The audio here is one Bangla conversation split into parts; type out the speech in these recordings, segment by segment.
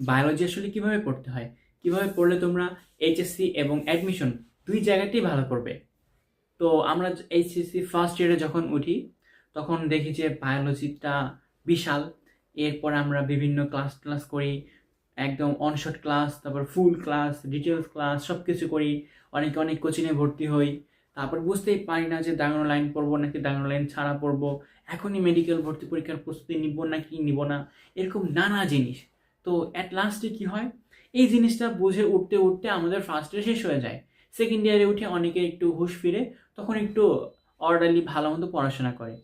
বায়োলজি আসলে কীভাবে পড়তে হয়? কীভাবে পড়লে তোমরা এইচএসসি এবং অ্যাডমিশন দুই জায়গাতেই ভালো করবে? তো আমরা এইচএসসি ফার্স্ট ইয়ারে যখন উঠি, তখন দেখি যে বায়োলজিটা বিশাল। এরপর আমরা বিভিন্ন ক্লাস ক্লাস করি, একদম অনশট ক্লাস তারপর ফুল ক্লাস ডিটেলস ক্লাস সব কিছু করি। অনেকে অনেক কোচিংয়ে ভর্তি হই। তারপর বুঝতেই পারি না যে দাঁড়ানো লাইন পড়ব নাকি দাঁড়ানো লাইন ছাড়া পড়ব। এখনই মেডিকেল ভর্তি পরীক্ষার প্রস্তুতি নিব নাকি নিব না? এরকম নানা জিনিস। তো অ্যাট লাস্টে কী হয়? এই জিনিসটা বুঝে উঠতে উঠতে আমাদের ফার্স্ট ইয়ার শেষ হয়ে যায়। সেকেন্ড ইয়ারে উঠে অনেকে একটু হুঁশ ফিরে, তখন একটু অর্ডারলি ভালো মতো পড়াশোনা করে।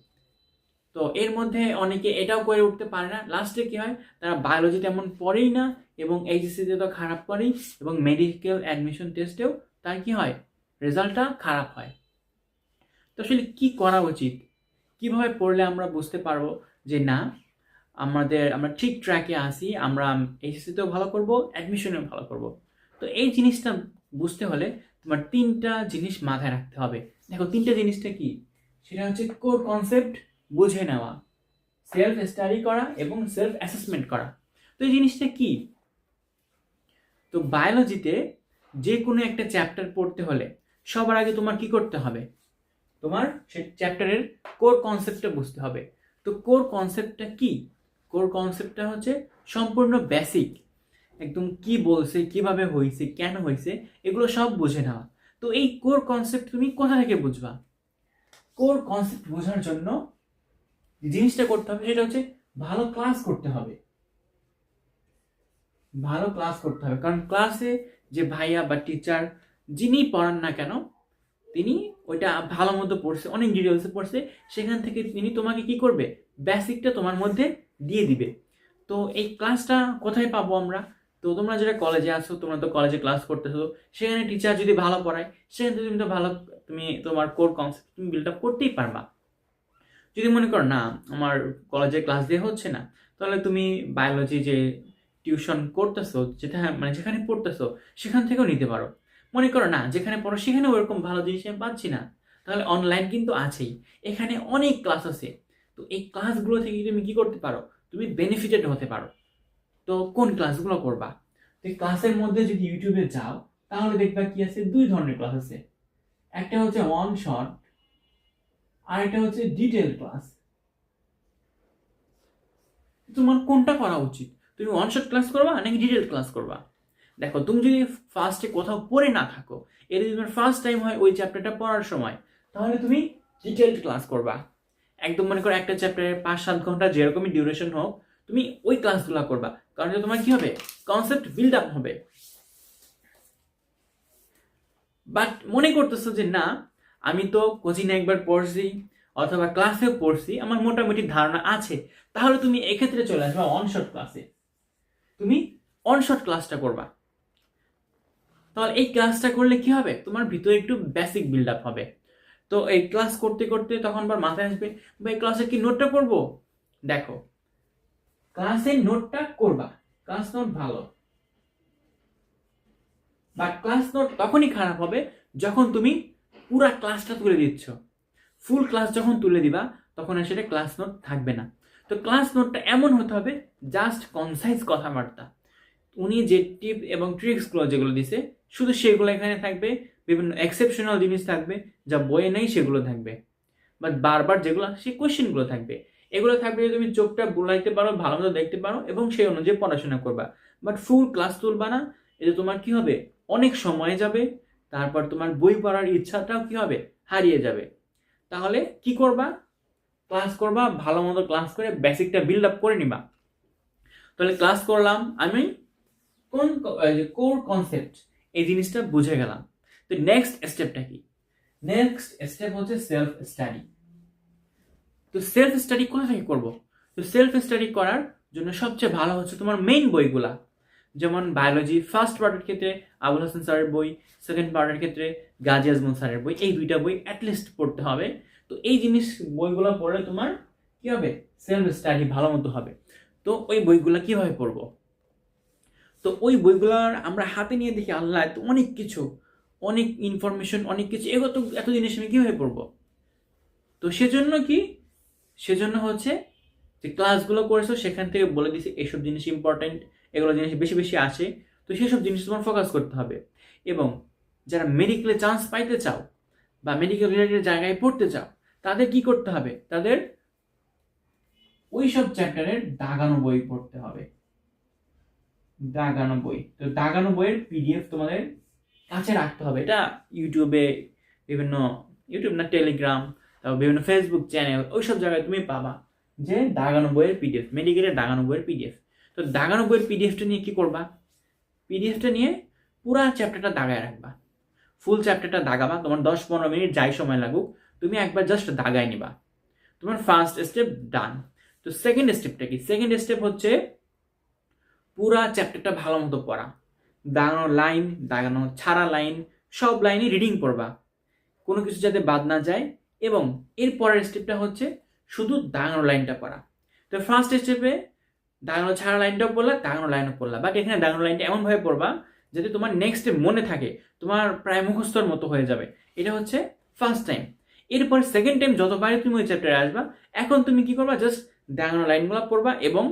তো এর মধ্যে অনেকে এটাও করে উঠতে পারে না। লাস্টে কি হয়? তারা বায়োলজি তেমন পড়েই না এবং এইচএসসিতে তো খারাপ করেই এবং মেডিকেল অ্যাডমিশন টেস্টেও তার কি হয়? রেজাল্টটা খারাপ হয়। তো আসলে কি করা উচিত? কীভাবে পড়লে আমরা বুঝতে পারব যে না আমাদের, আমরা ঠিক ট্র্যাকে আসি আমরা এইচএসসিতেও ভালো করব অ্যাডমিশনেও ভালো করব। তো এই জিনিসটা বুঝতে হলে তোমার তিনটা জিনিস মাথায় রাখতে হবে। দেখো, তিনটা জিনিসটা কি? সেটা হচ্ছে কোর কনসেপ্ট বুঝে নেওয়া সেলফ স্টাডি করা এবং সেলফ অ্যাসেসমেন্ট করা। তো এই জিনিসটা কি? তো বায়োলজিতে যে কোনো একটা চ্যাপ্টার পড়তে হলে সবার আগে তোমার কি করতে হবে? তোমার সে চ্যাপ্টারের কোর কনসেপ্টটা বুঝতে হবে। তো কোর কনসেপ্টটা কি? কোর কনসেপ্টটা হচ্ছে সম্পূর্ণ বেসিক একদম কি বলছে, কীভাবে হয়েছে কেন হয়েছে এগুলো সব বুঝে নেওয়া। তো এই কোর কনসেপ্ট তুমি কোথা থেকে বুঝবা? কোর কনসেপ্ট বোঝার জন্য জিনিসটা করতে হবে, সেটা হচ্ছে ভালো ক্লাস করতে হবে। ভালো ক্লাস করতে হবে। কারণ ক্লাসে যে ভাইয়া বা টিচার যিনি পড়ান না কেন, তিনি ওইটা ভালো মতো পড়ছে, অনেক ডিটেলসে পড়ছে, সেখান থেকে তিনি তোমাকে কি করবে? বেসিকটা তোমার মধ্যে দিয়ে দিবে। তো এই ক্লাসটা কোথায় পাবো আমরা? তো তোমরা যেটা কলেজে আসো তোমরা তো কলেজে ক্লাস করতেছো, সেখানে টিচার যদি ভালো পড়ায়, সেখানে তুমি তো ভালো, তুমি তোমার কোর কনসেপ্ট তুমি বিল্ড আপ করতেই পারবা। যদি মনে করো, না, আমার কলেজে ক্লাস দিয়ে হচ্ছে না, তাহলে তুমি বায়োলজি যে টিউশন করতেছো, যেটা মানে যেখানে পড়তেছো, সেখান থেকেও নিতে পারো। মনে করো, না, যেখানে পড়ো, সেখানে ওরকম ভালো জিনিস আমি পাচ্ছি না। তাহলে অনলাইন কিন্তু আছেই। এখানে অনেক ক্লাস আছে। তো এই ক্লাসগুলো থেকে তুমি কি করতে পারো? তুমি বেনিফিটেড হতে পারো। তো কোন ক্লাসগুলো করবা? তো ক্লাসের মধ্যে যদি ইউটিউবে যাও, তাহলে দেখবা কি আছে? দুই ধরনের ক্লাস আছে। একটা হচ্ছে ওয়ান শট আর একটা হচ্ছে ডিটেল ক্লাস তোমার কোনটা করা উচিত? তুমি ওয়ান শট ক্লাস করবা নাকি ডিটেল ক্লাস করবা? দেখো, তুমি যদি ফার্স্টে কোথাও পড়ে না থাকো এটা যদি তোমার ফার্স্ট টাইম হয় ওই চ্যাপ্টারটা পড়ার সময়, তাহলে তুমি ডিটেলড ক্লাস করবা। একদম মনে করো একটা চ্যাপ্টারের পাঁচ, সাত ঘণ্টা যেরকমই ডিউরেশন হোক, তুমি ওই ক্লাসগুলো করবা। কারণ তোমার কি হবে? কনসেপ্ট বিল্ড আপ হবে। বাট মনে করতেছো যে না, আমি তো কোচিংয়ে একবার পড়ছি অথবা ক্লাসেও পড়ছি, আমার মোটামুটি ধারণা আছে। তাহলে তুমি এক্ষেত্রে চলে আসবা অনশট ক্লাসে তুমি অনশট ক্লাসটা করবা। তাহলে এই ক্লাসটা করলে কি হবে? তোমার ভিতরে একটু বেসিক বিল্ড আপ হবে। তো এই ক্লাস করতে করতে তখন আবার মাথায় আসবে, ভাই ক্লাসে কি নোটটা করব? দেখো ক্লাসে নোটটা করবা ক্লাস নোট ভালো। বাট ক্লাস নোট তখনই খারাপ হবে যখন তুমি পুরা ক্লাসটা তুলে দিচ্ছ। ফুল ক্লাস যখন তুলে দিবা, তখন আর সেটা ক্লাস নোট থাকবে না। তো ক্লাস নোটটা এমন হতে হবে জাস্ট কনসাইজ কথাবার্তা। উনি যে টিপ এবং ট্রিক্সগুলো যেগুলো দিছে, শুধু সেগুলো এখানে থাকবে, বিভিন্ন এক্সেপশনাল জিনিস থাকবে, যা বইয়ে নেই সেগুলো থাকবে। বাট বারবার যেগুলো, সেই কোয়েশ্চেনগুলো থাকবে। এগুলো থাকবে তুমি চোখটা বুলাইতে পারো, ভালো মতো দেখতে পারো, এবং সেই অনুযায়ী পড়াশোনা করবা। বাট ফুল ক্লাস তুলবা না, এতে তোমার কি হবে? অনেক সময় যাবে, তারপর তোমার বই পড়ার ইচ্ছাটাও কি হবে? হারিয়ে যাবে। তাহলে কি করবা? ক্লাস করবা, ভালো মতো ক্লাস করে বেসিকটা বিল্ড আপ করে নিবা। তাহলে ক্লাস করলাম আমি কোন কোর কনসেপ্ট এই জিনিসটা বুঝে গেলাম। তো নেক্সট স্টেপটা কি? নেক্সট স্টেপ হচ্ছে সেলফ স্টাডি তো সেলফ স্টাডি কোথা থেকে করব? তো সেলফ স্টাডি করার জন্য সবচেয়ে ভালো হচ্ছে তোমার মেইন বইগুলা। যেমন বায়োলজি ফার্স্ট পার্টের ক্ষেত্রে আবুল হাসান স্যারের বই সেকেন্ড পার্টের ক্ষেত্রে গাজী আজমল স্যারের বই, এই দুইটা বই অ্যাটলিস্ট পড়তে হবে। তো এই জিনিস বইগুলো পড়লে তোমার কি হবে? সেলফ স্টাডি ভালো মতো হবে। তো ওই বইগুলো কীভাবে পড়ব? তো ওই বইগুলোর আমরা হাতে নিয়ে দেখি, আল্লাহ তো অনেক কিছু, অনেক ইনফরমেশন অনেক কিছু এগো তো এত জিনিস আমি কীভাবে পড়ব? তো সেজন্য কি? সেজন্য হচ্ছে যে ক্লাসগুলো করেছ, সেখান থেকে বলে দিছি এইসব জিনিস ইম্পর্টেন্ট এগুলো জিনিস বেশি বেশি আসে, তো সেসব জিনিস তোমার ফোকাস করতে হবে। এবং যারা মেডিকেলে চান্স পাইতে চাও বা মেডিকেল রিলেটেড জায়গায় পড়তে চাও, তাদের কি করতে হবে? তাদের ওই সব চ্যাপ্টারের দাগানো বই পড়তে হবে। দাগানো বই তো দাগানো বইয়ের পিডিএফ তোমাদের কাছে রাখতে হবে। এটা ইউটিউবে বিভিন্ন ইউটিউব না টেলিগ্রাম তারপর বিভিন্ন ফেসবুক চ্যানেল ওই সব জায়গায় তুমি পাবা যে দাগানো বইয়ের পিডিএফ মেডিকেলের দাগানো বইয়ের পিডিএফ তো দাগানো বইয়ের পিডিএফটা নিয়ে কি করবা? পিডিএফটা নিয়ে পুরা চ্যাপ্টারটা দাগায় রাখবা। ফুল চ্যাপ্টারটা দাগাবা। তোমার দশ পনেরো মিনিট যাই সময় লাগুক, তুমি একবার জাস্ট দাগায় নিবা। তোমার ফার্স্ট স্টেপ ডান তো সেকেন্ড স্টেপটা কি? সেকেন্ড স্টেপ হচ্ছে পুরা চ্যাপ্টারটা ভালো মতো পড়া। দাগানো লাইন দাগানো ছাড়া লাইন সব লাইনই রিডিং পড়বা। কোনো কিছু যাতে বাদ না যায় এবং এর পরের স্টেপটা হচ্ছে শুধু দাগানো লাইনটা পড়া। তো ফার্স্ট স্টেপে দাগানো ছাড়া লাইনটাও পড়লা, দাগানো লাইনও পড়লা। বাট এখানে দাগানো লাইনটা এমনভাবে পড়বা যাতে তোমার নেক্সট মনে থাকে, তোমার প্রায় মুখস্থর মতো হয়ে যাবে। এটা হচ্ছে ফার্স্ট টাইম এরপর সেকেন্ড টাইম যতবারই তুমি ওই চ্যাপ্টারে আসবা। এখন তুমি কি করবা? জাস্ট দাগানো লাইনগুলো পড়বা এবং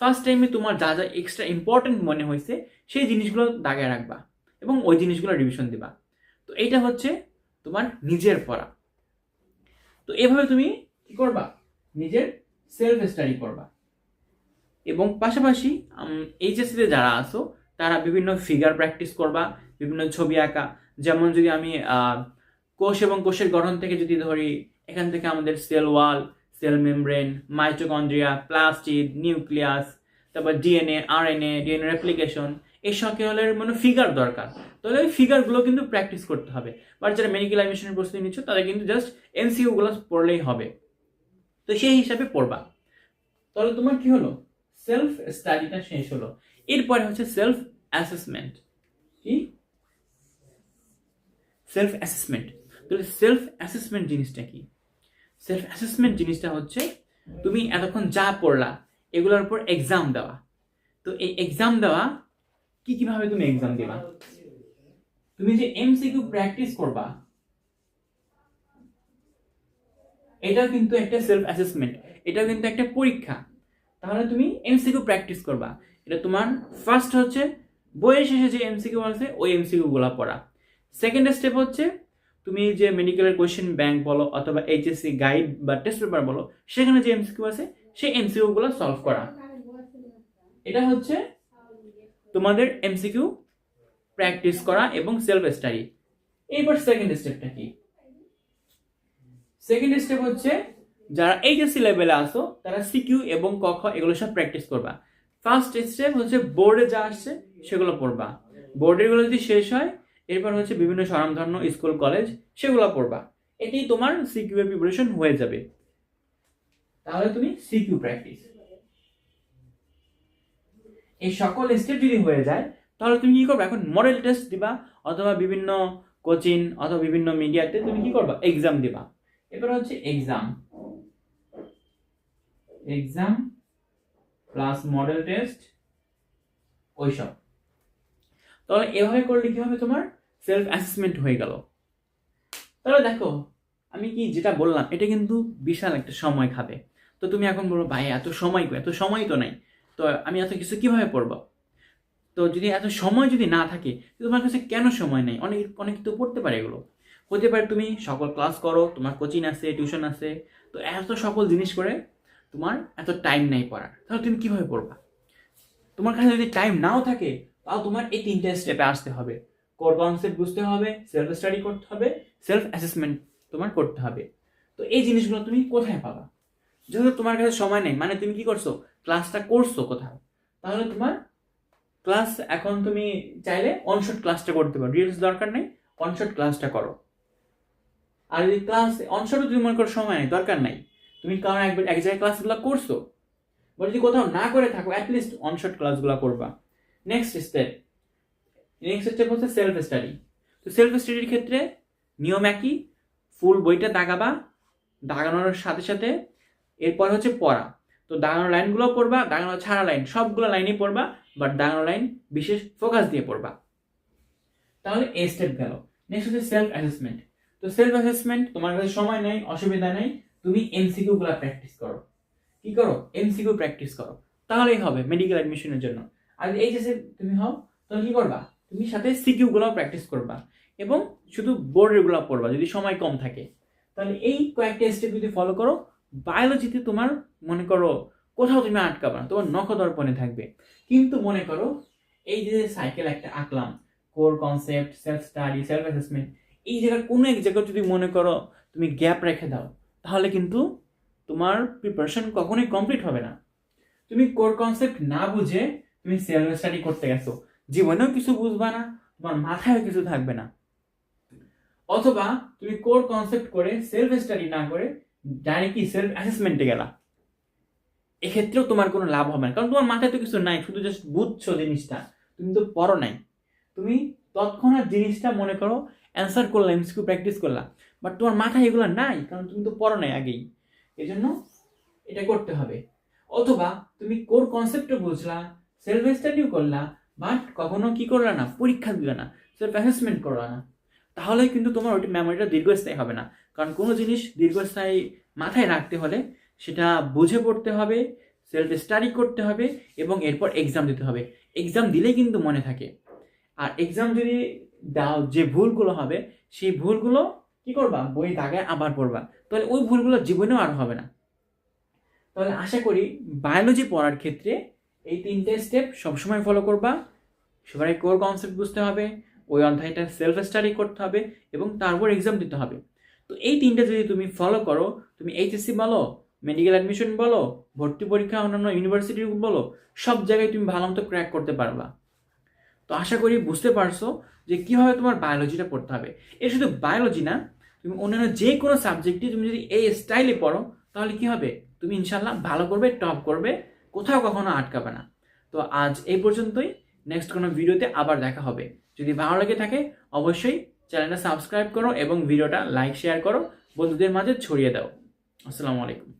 ফার্স্ট টাইমে তোমার যা যা এক্সট্রা ইম্পর্টেন্ট মনে হয়েছে, সেই জিনিসগুলো দাগায় রাখবা এবং ওই জিনিসগুলো রিভিশন দিবা। তো এইটা হচ্ছে তোমার নিজের পড়া। তো এভাবে তুমি কি করবা? নিজের সেলফ স্টাডি করবা। এবং পাশাপাশি এইচএসসিতে যারা আসো তারা বিভিন্ন ফিগার প্র্যাকটিস করবা, বিভিন্ন ছবি আঁকা। যেমন যদি আমি কোষ এবং কোষের গঠন থেকে যদি ধরি, এখান থেকে আমাদের cell wall cell membrane mitochondria plastid nucleus তারপর ডিএনএ আরএনএ ডিএনএ রেপ্লিকেশন এই সকলের মানে ফিগার দরকার। তাহলে ওই ফিগারগুলো কিন্তু প্র্যাকটিস করতে হবে। বাট যারা মেডিকেল অ্যাডমিশনের প্রস্তুতি নিচ্ছ, তাদের কিন্তু জাস্ট এমসিউগুলো পড়লেই হবে। তো সেই হিসাবে পড়বা। তাহলে তোমার কি হলো? সেলফ স্টাডিটা শেষ হলো। এরপরে হচ্ছে সেলফ অ্যাসেসমেন্ট কি? সেলফ অ্যাসেসমেন্ট তাহলে সেলফ অ্যাসেসমেন্ট জিনিসটা কি? সেলফ অ্যাসেসমেন্ট জিনিসটা হচ্ছে তুমি এতক্ষণ যা পড়লা, এগুলোর উপর এক্সাম দেওয়া। তো এই এক্সাম দেওয়া, কি কীভাবে তুমি এক্সাম দেবা? তুমি যে এমসিকিউ প্র্যাকটিস করবা এটাও কিন্তু একটা সেলফ অ্যাসেসমেন্ট এটাও কিন্তু একটা পরীক্ষা। তাহলে তুমি এমসিকিউ প্র্যাকটিস করবা। এটা তোমার ফার্স্ট হচ্ছে, বইয়ের শেষে যে এমসিকিউ আছে, ওই এমসিকিউ গুলা পড়া। সেকেন্ড স্টেপ হচ্ছে তুমি যে মেডিকেলের কোয়েশ্চেন ব্যাংক বলো অথবা এইচএসসি গাইড বা টেস্ট পেপার বলো, সেখানে যে এমসিকিউ আছে, সেই এমসিকিউ গুলো সলভ করা। এটা হচ্ছে তোমাদের এমসিকিউ প্র্যাকটিস করা এবং সেলফ স্টাডি এরপর সেকেন্ড স্টেপটা কি? সেকেন্ড স্টেপ হচ্ছে যারা এইচএসসি লেভেলে আসো তারা সিকিউ এবং ক, খ এগুলো সব প্র্যাকটিস করবা। ফার্স্ট স্টেপ হচ্ছে বোর্ডে যা আসছে, সেগুলো পড়বা। বোর্ডেরগুলো যদি শেষ হয় এরপর হচ্ছে বিভিন্ন স্বনামধন্য স্কুল, কলেজ, সেগুলো পড়বা। এটাই তোমার সিকিউ এর প্রিপারেশন হয়ে যাবে। তাহলে তুমি সিকিউ প্র্যাকটিস এই সকল স্টেপ যদি হয়ে যায়, তাহলে তুমি কি করবে? এখন মডেল টেস্ট দিবা, অথবা বিভিন্ন কোচিং অথবা বিভিন্ন মিডিয়াতে তুমি কি করবা? এক্সাম দিবা। এবার হচ্ছে exam exam plus model test ওইসব। তাহলে এভাবে করলে কি হবে তোমার? সেলফ অ্যাসেসমেন্ট হয়ে গেল। তাহলে দেখো, আমি কি যেটা বললাম, এটা কিন্তু বিশাল একটা সময় খাবে। তো তুমি এখন বলব ভাই, এত সময় এত সময় তো নাই। তো আমি এত কিছু কীভাবে পড়ব তো যদি এত সময় যদি না থাকে তোমার কাছে কেন সময় নেই? অনেক অনেক তো পড়তে পারে এগুলো। হতে পারে তুমি সকল ক্লাস করো, তোমার কোচিং আছে টিউশন আছে, তো এত সকল জিনিস করে তোমার এত টাইম নেই পড়ার। তাহলে তুমি কীভাবে পড়বা? তোমার কাছে যদি টাইম নাও থাকে তাও তোমার এই তিনটে স্টেপে আসতে হবে। কোর কনসেপ্ট বুঝতে হবে সেলফ স্টাডি করতে হবে সেলফ অ্যাসেসমেন্ট তোমার করতে হবে। তো এই জিনিসগুলো তুমি কোথায় পাবা? যেহেতু তোমার কাছে সময় নেই মানে তুমি কি করছ? ক্লাসটা করছ কোথাও তাহলে তোমার ক্লাস এখন তুমি চাইলে অনশট ক্লাসটা করতে পারো। রিলস দরকার নেই অনশট ক্লাসটা করো। আর যদি ক্লাস অনশটও তুমি মনে করো সময় নেই, দরকার নাই। তুমি কারণ একবার এক জায়গায় ক্লাসগুলো করছ। বা যদি কোথাও না করে থাকো অ্যাটলিস্ট অনশট ক্লাসগুলো করবা। নেক্সট স্টেপ নেক্সট স্টেপ হচ্ছে সেলফ স্টাডি তো সেলফ স্টাডির ক্ষেত্রে নিয়ম একই ফুল বইটা দাগাবা, দাগানোর সাথে সাথে এরপর হচ্ছে পড়া। তো দাগানো লাইনগুলো পড়বা, দাগানো ছাড়া লাইন, সবগুলো লাইনই পড়বা বাট দাগানো লাইন বিশেষ ফোকাস দিয়ে পড়বা। তাহলে এই স্টেপ গেল। নেক্সট হচ্ছে সেলফ অ্যাসেসমেন্ট তো সেলফ অ্যাসেসমেন্ট তোমার কাছে সময় নেই, অসুবিধা নেই, তুমি এমসিকিউ গুলা প্র্যাকটিস করো। কি করো? এমসিকিউ প্র্যাকটিস করো। তাহলেই হবে মেডিকেল অ্যাডমিশনের জন্য। আর এইচএসএ তুমি হও, তাহলে কি করবা? তুমি সাথে সিকিউ গুলো প্র্যাকটিস করবা এবং শুধু বোর্ডেরগুলো পড়বা যদি সময় কম থাকে। তাহলে এই কয়েকটা স্টেপ যদি ফলো করো বায়োলজিতে তোমার মনে করো কোথাও তুমি আটকাবা না, তোমার নখদর্পণে থাকবে। কিন্তু মনে করো এই যে সাইকেল একটা আঁকলাম core concept self study self assessment এই জায়গার কোনো এক জায়গায় যদি মনে করো তুমি গ্যাপ রেখে দাও, তাহলে কিন্তু তোমার প্রিপারেশন কখনোই কমপ্লিট হবে না। তুমি কোর কনসেপ্ট না বুঝে তুমি সেলফ স্টাডি করতে গেছো, জীবনেও কিছু বুঝবা না, তোমার মাথায়ও কিছু থাকবে না। অথবা তুমি কোর কনসেপ্ট করে সেলফ স্টাডি না করে ডাইরেক্টলি সেলফ অ্যাসেসমেন্টে গেলা। এক্ষেত্রেও তোমার কোনো লাভ হবে না, কারণ তোমার মাথায় তো কিছু নাই, শুধু জাস্ট বুঝছ জিনিসটা, তুমি তো পড়ো নাই। তুমি তৎক্ষণাৎ জিনিসটা মনে করো অ্যান্সার করলা এমসিকিউ প্র্যাকটিস করলা বাট তোমার মাথায় এগুলো নাই, কারণ তুমি তো পড়ো নাই আগেই। এই জন্য এটা করতে হবে। অথবা তুমি কোর কনসেপ্টও বুঝলা সেলফ স্টাডিও করলা বাট কখনো কি করলা না? পরীক্ষা দিলে না সেলফ অ্যাসেসমেন্ট করলা না। তাহলে কিন্তু তোমার ওইটি মেমোরিটা দীর্ঘস্থায়ী হবে না। কারণ কোনো জিনিস দীর্ঘস্থায়ী মাথায় রাখতে হলে সেটা বুঝে পড়তে হবে সেলফ স্টাডি করতে হবে এবং এরপর এক্সাম দিতে হবে। এক্সাম দিলে কিন্তু মনে থাকে। আর এক্সাম যদি দাও, যে ভুলগুলো হবে, সেই ভুলগুলো কি করবা? বই দাগায় আবার পড়বা। তাহলে ওই ভুলগুলো জীবনেও আর হবে না। তাহলে আশা করি বায়োলজি পড়ার ক্ষেত্রে এই তিনটে স্টেপ সবসময় ফলো করবা। সবাই কোর কনসেপ্ট বুঝতে হবে, ওই অধ্যায়টা সেলফ স্টাডি করতে হবে এবং তারপর এক্সাম দিতে হবে। তো এই তিনটে যদি তুমি ফলো করো, তুমি এইচএসসি বলো মেডিকেল অ্যাডমিশন বলো, ভর্তি পরীক্ষা অন্যান্য ইউনিভার্সিটি বলো, সব জায়গায় তুমি ভালো মতো ক্র্যাক করতে পারবা। তো আশা করি বুঝতে পারছ যে কীভাবে তোমার বায়োলজিটা পড়তে হবে। এর শুধু বায়োলজি না, তুমি অন্যান্য যে কোনো সাবজেক্টে তুমি যদি এই স্টাইলে পড়ো, তাহলে কী হবে? তুমি ইনশাল্লাহ ভালো করবে টপ করবে। কোথাও কখনো আটকাবে না। তো আজ এই পর্যন্তই। নেক্সট কোনো ভিডিওতে আবার দেখা হবে। যদি ভালো লেগে থাকে, অবশ্যই চ্যানেলটা সাবস্ক্রাইব করো এবং ভিডিওটা লাইক শেয়ার করো। বন্ধুদের মাঝে ছড়িয়ে দাও। আসসালামু আলাইকুম।